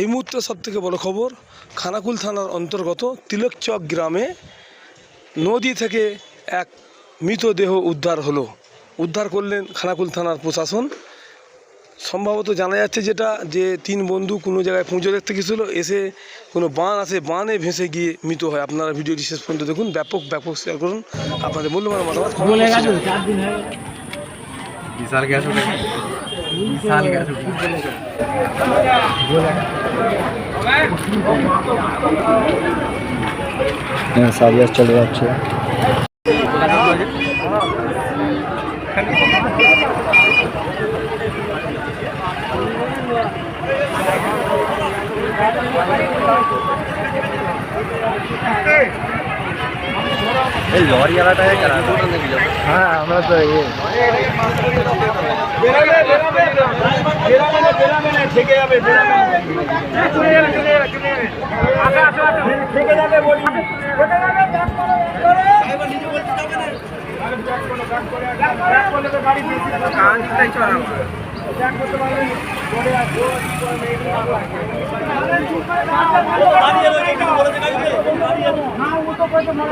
এই মুহূর্তে সবথেকে বড় খবর, খানাকুল থানার অন্তর্গত তিলকচক গ্রামে নদী থেকে এক মৃতদেহ উদ্ধার হলো। উদ্ধার করলেন খানাকুল থানার প্রশাসন। সম্ভবত জানা যাচ্ছে যেটা, যে তিন বন্ধু কোনো জায়গায় পুজো দেখতে গেছিল, এসে কোনো বান আছে, বানে ভেসে গিয়ে মৃত হয়। আপনারা ভিডিওটি শেষ পর্যন্ত দেখুন। ব্যাপক ব্যাপক শেয়ার করুন। আপনাদের মূল্যবান মতামত বিশাল গ্যাস উঠে বিশাল গ্যাস উঠে সারিয়াস চলে যাচ্ছে এই লরি আলাটাকে হ্যাঁ আমরা তো ইয়ে কানটাই চড়ানো